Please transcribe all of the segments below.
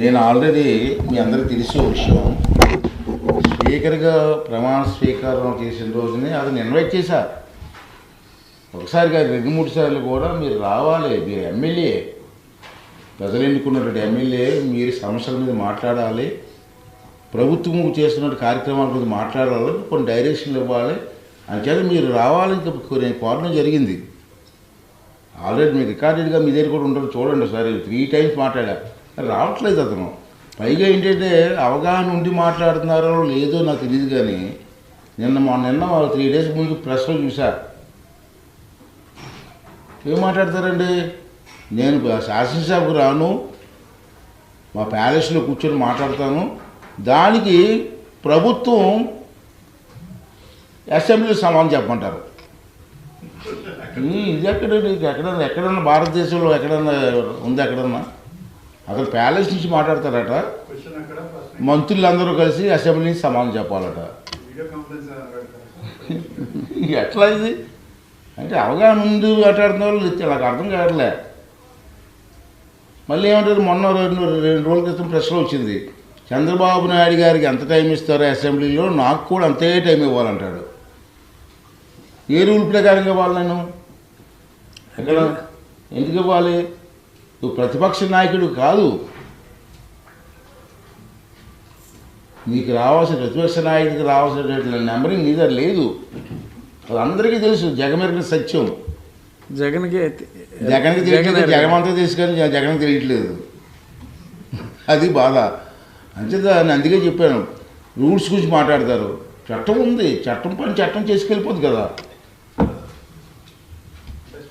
నేను ఆల్రెడీ మీ అందరికీ తెలిసే విషయం. స్పీకర్గా ప్రమాణ స్వీకారం చేసిన రోజునే అతను ఇన్వైట్ చేశారు ఒకసారి కాదు రెండు మూడు సార్లు కూడా మీరు రావాలి మీరు ఎమ్మెల్యే. ప్రజలు ఎన్నుకున్నటువంటి ఎమ్మెల్యే మీరు సమస్యల మీద మాట్లాడాలి. ప్రభుత్వం చేస్తున్న కార్యక్రమాల గురించి మాట్లాడాలి కొన్ని డైరెక్షన్లు ఇవ్వాలి. అంచేత మీరు రావాలని చెప్పి నేను కోరడం జరిగింది. ఆల్రెడీ మీ రికార్డెడ్గా మీ దగ్గర కూడా ఉంటుంది చూడండి ఒకసారి. త్రీ టైమ్స్ మాట్లాడారు రావట్లేదు అతను. పైగా ఏంటంటే అవగాహన ఉండి మాట్లాడుతున్నారో లేదో నాకు తెలియదు కానీ నిన్న మా నిన్న త్రీ డేస్ ముందు ప్రెస్లో చూసా ఏం మాట్లాడతారండి? నేను శాసనసభకు రాను. మా ప్యాలెస్లో కూర్చొని మాట్లాడతాను. దానికి ప్రభుత్వం అసెంబ్లీ సమానం చెప్పమంటారు. ఇది ఎక్కడండి? ఎక్కడన్నా ఎక్కడన్నా భారతదేశంలో ఎక్కడన్నా ఉంది ఎక్కడన్నా? అక్కడ ప్యాలెస్ నుంచి మాట్లాడతారట. మంత్రులందరూ కలిసి అసెంబ్లీ సమానం చెప్పాలట. ఎట్లా ఇది? అంటే అవగాహన ఉంది మాట్లాడుతున్న వాళ్ళు నాకు అర్థం కావట్లే. మళ్ళీ ఏమంటారు? మొన్న రెండు రెండు రోజుల క్రితం ప్రెస్లో వచ్చింది. చంద్రబాబు నాయుడు గారికి ఎంత టైం ఇస్తారో అసెంబ్లీలో? నాకు కూడా అంతే టైం ఇవ్వాలంటాడు. ఏ రూల్ ప్రకారంగా ఇవ్వాలి నేను ఎక్కడ? ఎందుకు ఇవ్వాలి? నువ్వు ప్రతిపక్ష నాయకుడు కాదు. నీకు రావాల్సిన ప్రతిపక్ష నాయకుడికి రావాల్సిన నెంబరింగ్ నీ దగ్గర లేదు. అది అందరికీ తెలుసు జగమెరిగిన సత్యం. జగన్కి జగన్కి తెలియట్లేదు జగమంతా తీసుకొని జగన్కి తెలియట్లేదు. అది బాధ. అంచేత నేను అందుకే చెప్పాను రూల్స్ గురించి మాట్లాడతారు. చట్టం ఉంది చట్టం పని చట్టం చేసుకెళ్ళిపోద్ది కదా.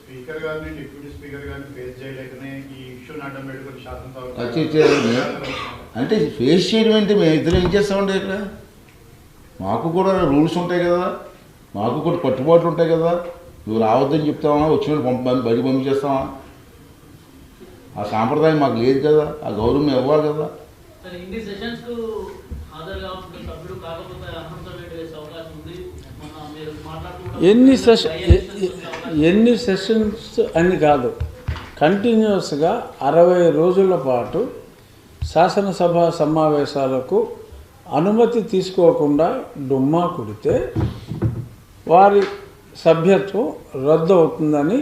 స్పీకర్ గారిని డిప్యూటీ స్పీకర్ గారిని ఫేస్ చేయలేకనే వచ్చి. అంటే ఫేస్ చేయడం అంటే మేము ఇద్దరు ఏం చేస్తామండి ఇక్కడ? మాకు కూడా రూల్స్ ఉంటాయి కదా. మాకు కూడా కట్టుబాట్లు ఉంటాయి కదా. నువ్వు రావద్దని చెప్తావా? వచ్చిన పంప బయట పంపించేస్తావా? ఆ సాంప్రదాయం మాకు లేదు కదా. ఆ గౌరవం ఇవ్వాలి కదా. ఎన్ని సెషన్ ఎన్ని సెషన్స్ అని కాదు. కంటిన్యూస్గా అరవై రోజుల పాటు శాసనసభ సమావేశాలకు అనుమతి తీసుకోకుండా డుమ్మా కుడితే వారి సభ్యత్వం రద్దు అవుతుందని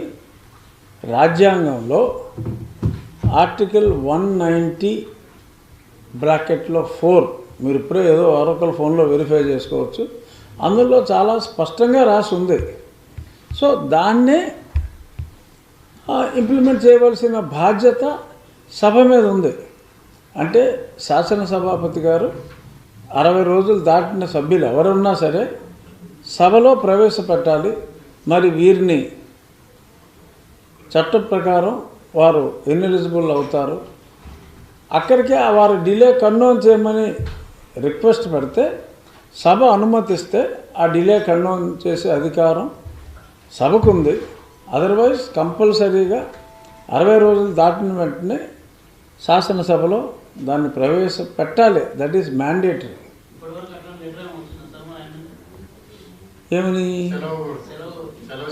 రాజ్యాంగంలో ఆర్టికల్ వన్ నైంటీ బ్రాకెట్లో ఫోర్ మీరు ఇప్పుడే ఏదో ఒరకల్ ఫోన్లో వెరిఫై చేసుకోవచ్చు అందులో చాలా స్పష్టంగా రాసి ఉంది. సో దాన్నే ఇంప్లిమెంట్ చేయవలసిన బాధ్యత సభ మీద ఉంది. అంటే శాసనసభాపతి గారు అరవై రోజులు దాటిన సభ్యులు ఎవరున్నా సరే సభలో ప్రవేశపెట్టాలి. మరి వీరిని చట్ట ప్రకారం వారు ఎన్ఎలిజిబుల్ అవుతారు. అక్కడికే వారు డిలే కన్వోన్ చేయమని రిక్వెస్ట్ పెడితే సభ అనుమతిస్తే ఆ డిలే కన్వోన్ చేసే అధికారం సభకుంది. అదర్వైజ్ కంపల్సరీగా అరవై రోజులు దాటిన వెంటనే శాసనసభలో దాన్ని ప్రవేశపెట్టాలి. దట్ ఈస్ మ్యాండేటరీ ఏమని?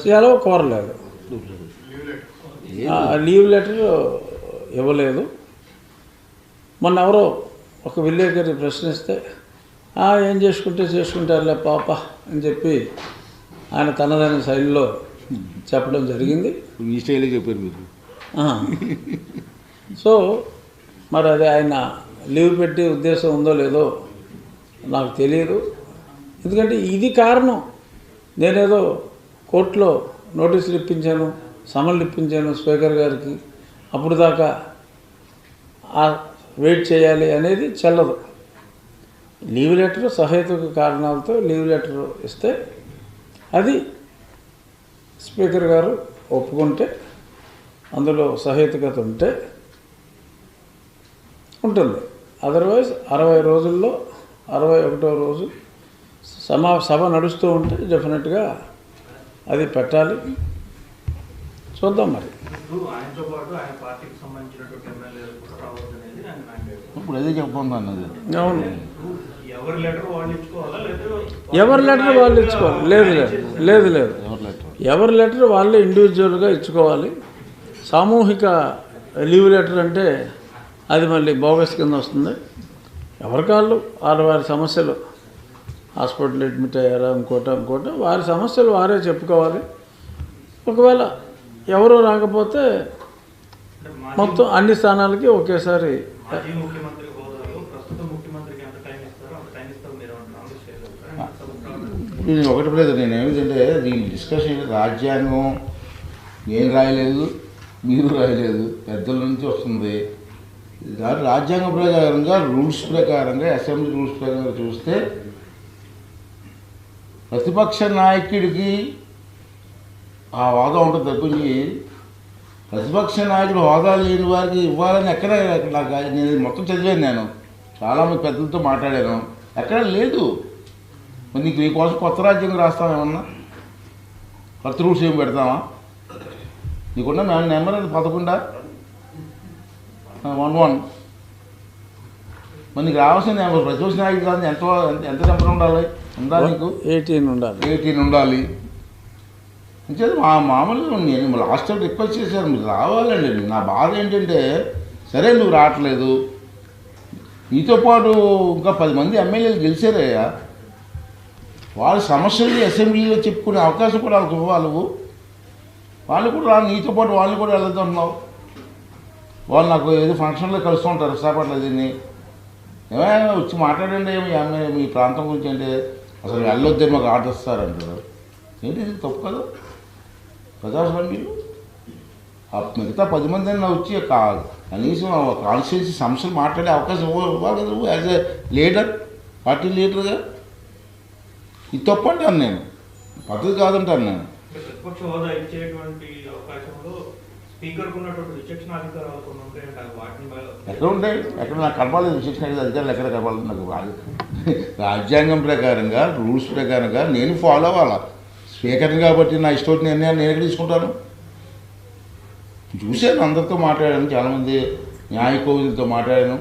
సెలవు కోరలేదు. Leave letter. ఆ లీవ్ లెటర్ ఇవ్వలేదు. మొన్న ఎవరో ఒక విలేకరి ప్రశ్నిస్తే "ఆ, ఏం చేసుకుంటే చేసుకుంటారులే పాప అని చెప్పి ఆయన తనదైన శైలిలో చెప్పడం జరిగింది. ఈ స్టైలే చెప్పారు మీరు. సో మరి అది ఆయన లీవ్ పెట్టే ఉద్దేశం ఉందో లేదో నాకు తెలియదు. ఎందుకంటే ఇది కారణం. నేనేదో కోర్టులో నోటీసులు ఇప్పించాను సమన్లు ఇప్పించాను స్పీకర్ గారికి. అప్పుడు దాకా ఆ వెయిట్ చేయాలి అనేది చెల్లదు. లీవ్ లెటర్ సహేతుక కారణాలతో లీవ్ లెటర్ ఇస్తే అది స్పీకర్ గారు ఒప్పుకుంటే అందులో సహేతుకత ఉంటే ఉంటుంది. అదర్వైజ్ అరవై రోజుల్లో అరవై ఒకటో రోజు సమా సభ నడుస్తూ ఉంటే డెఫినెట్గా అది పెట్టాలి. చూద్దాం మరి. ఇప్పుడు అదే చెప్పండి అన్నది. అవును. ఎవరి లెటర్ వాళ్ళు ఇచ్చుకోవాలా? లేదా ఎవరి లెటర్ వాళ్ళు ఇచ్చుకోవాలి. లేదు లేదు. లేదు లేదు. ఎవరు లెటర్ వాళ్ళే ఇండివిజువల్గా ఇచ్చుకోవాలి. సామూహిక లీవ్ లెటర్ అంటే అది మళ్ళీ బోగస్ కింద వస్తుంది. ఎవరికాళ్ళు వారి వారి సమస్యలు. హాస్పిటల్ అడ్మిట్ అయ్యారా? ఇంకోట ఇంకోట? వారి సమస్యలు వారే చెప్పుకోవాలి. ఒకవేళ ఎవరు రాకపోతే మొత్తం అన్ని స్థానాలకి ఒకేసారి ముఖ్యమంత్రి హోదాలో ప్రస్తుత ముఖ్యమంత్రికి ఎంత టైం ఇస్తారో అంత టైం ఇస్తారు మీరు ఏమంటారు కాంగ్రెస్ చేయగలుగుతారు ఇది ఒకటి లేదు నేను ఏమిటంటే దీని డిస్కషన్ రాజ్యాంగం నేను రాయలేదు మీరు రాయలేదు పెద్దల నుంచి వస్తుంది. దాని రాజ్యాంగ ప్రకారంగా రూల్స్ ప్రకారంగా అసెంబ్లీ రూల్స్ ప్రకారంగా చూస్తే ప్రతిపక్ష నాయకుడికి ఆ వాదం ఉంటుంది తప్పించి ప్రతిపక్ష నాయకుడు హోదా లేని వారికి ఇవ్వాలని ఎక్కడ నాకు నేను మొత్తం చదివాను నేను. చాలామంది పెద్దలతో మాట్లాడాను. ఎక్కడ లేదు. మరి నీకు నీకోసం కొత్త రాజ్యం రాస్తాం ఏమన్నా? కొత్త రూల్స్ ఏం పెడతామా నీకున్న నా నెంబర్ అది పదకొండా? One one. మరి నీకు రావాల్సిన నెంబర్ ప్రతిపక్ష నాయకుడు కాదు ఎంత ఎంత- నెంబర్ ఉండాలి? ఉందా నీకు? ఎయిటీన్ ఉండాలి. ఎయిటీన్ ఉండాలి. అంతే మా మామూలుగా నేను లాస్ట్ టైం రిక్వెస్ట్ చేశాను మీరు రావాలండి. నా బాధ ఏంటంటే సరే నువ్వు రావట్లేదు. నీతో పాటు ఇంకా పది మంది ఎమ్మెల్యేలు గెలిచారయ్యా. వాళ్ళ సమస్యలు అసెంబ్లీలో చెప్పుకునే అవకాశం కూడా వాళ్ళకి ఇవ్వాలి. వాళ్ళు కూడా రా నీతో పాటు వాళ్ళు కూడా వెళ్తున్నావు వాళ్ళు నాకు ఏదో ఫంక్షన్లో కలుస్తూ ఉంటారు విశాఖపట్నం దీన్ని. ఏమైనా వచ్చి మాట్లాడండి ఏమి మీ ప్రాంతం గురించి అంటే అసలు వెళ్ళొద్దే మాకు ఆర్డర్ ఇస్తారంటారు ఏంటి ఇది తప్పు కదా? ప్రజాస్వామ్యులు మిగతా పది మంది అయినా వచ్చి కనీసం కాన్స్టిట్యూన్సీ సమస్యలు మాట్లాడే అవకాశం ఇవ్వాలి కదా యాజ్ ఎ లీడర్ పార్టీ లీడర్గా ఇది తప్పు అంటాను నేను. పద్ధతి కాదంటాను నేను. అంటే ప్రతిపక్ష హోదా ఇచ్చేటువంటి అవకాశంలో స్పీకర్కు ఉన్నటువంటి విచక్షణ అధికారాలు కొన్ని ఉంటాయంటే అవి వాటిని బ- ఎక్కడ ఉంటాయి? ఎక్కడ నాకు కనపాలేదు శిక్షణ అధికారులు ఎక్కడ కనపాలేదు నాకు. రాజ్యాంగం ప్రకారంగా రూల్స్ ప్రకారంగా నేను ఫాలో అవ్వాలా? స్పీకర్ని కాబట్టి నా ఇష్టం నిర్ణయాలు నేను ఎక్కడ తీసుకుంటాను? చూశాను అందరితో మాట్లాడాను. చాలామంది న్యాయ కోవిలతో మాట్లాడాను.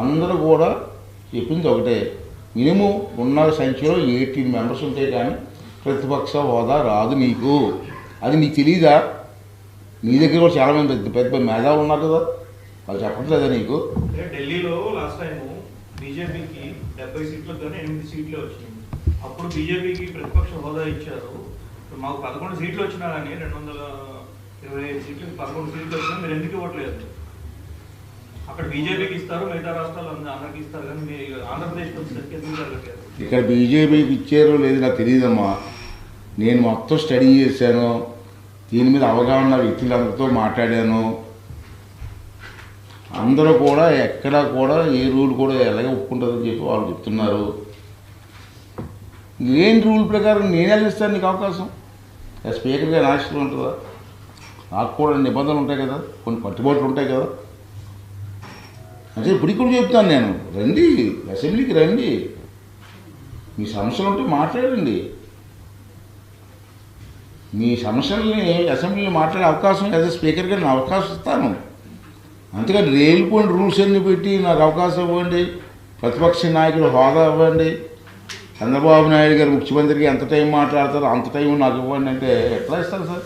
అందరూ కూడా చెప్పింది ఒకటే. మినిమం ఉన్న సంఖ్యలో ఎయిటీన్ మెంబర్స్ ఉంటే కానీ ప్రతిపక్ష హోదా రాదు నీకు. అది నీకు తెలీదా? నీ దగ్గర కూడా చాలామంది పెద్ద పెద్ద మేధావులు ఉన్నారు కదా. వాళ్ళు చెప్పట్లేదా నీకు? ఢిల్లీలో లాస్ట్ టైం బీజేపీకి డెబ్బై సీట్లకు కానీ ఎనిమిది సీట్లే వచ్చినాయి. అప్పుడు బీజేపీకి ప్రతిపక్ష హోదా ఇచ్చారు. మాకు పదకొండు సీట్లు వచ్చినా కానీ రెండు వందల ఇరవై ఐదు సీట్లు పదకొండు సీట్లు వచ్చినా మీరు ఎందుకు ఇవ్వట్లేదు? అక్కడ బీజేపీకి ఇస్తారు మిగతా రాష్ట్రాలు అందరికి ఇస్తారు కానీ మీరు ఆంధ్రప్రదేశ్కి వచ్చేసరికి ఎందుకు జరగట్లేదు ఇక్కడ బీజేపీకి ఇచ్చారో లేదు నాకు తెలియదమ్మా నేను మొత్తం స్టడీ చేశాను దీని మీద అవగాహన వ్యక్తులందరితో మాట్లాడాను. అందరూ కూడా ఎక్కడా కూడా ఏ రూల్ కూడా ఎలాగే ఒప్పుకుంటుందని చెప్పి వాళ్ళు చెప్తున్నారు. లేని రూల్ ప్రకారం నేను ఇస్తాను నీకు అవకాశం? ఆ స్పీకర్గా నాశనం ఉంటుందా? నాకు కూడా నిబంధనలు ఉంటాయి కదా కొన్ని కట్టుబాట్లు ఉంటాయి కదా. అంటే ఇప్పుడు కూడా చెప్తాను నేను. రండి అసెంబ్లీకి రండి. మీ సమస్యలు ఉంటే మాట్లాడండి. మీ సమస్యల్ని అసెంబ్లీలో మాట్లాడే అవకాశం యాజ్ ఎ స్పీకర్గా నేను అవకాశం ఇస్తాను. అంతేకాని రేలిపోయిన రూల్స్ అన్ని పెట్టి నాకు అవకాశం ఇవ్వండి. ప్రతిపక్ష నాయకుడు హోదా ఇవ్వండి. చంద్రబాబు నాయుడు గారు ముఖ్యమంత్రికి ఎంత టైం మాట్లాడతారో అంత టైం నాకు ఇవ్వండి అంటే ఎట్లా ఇస్తారు సార్?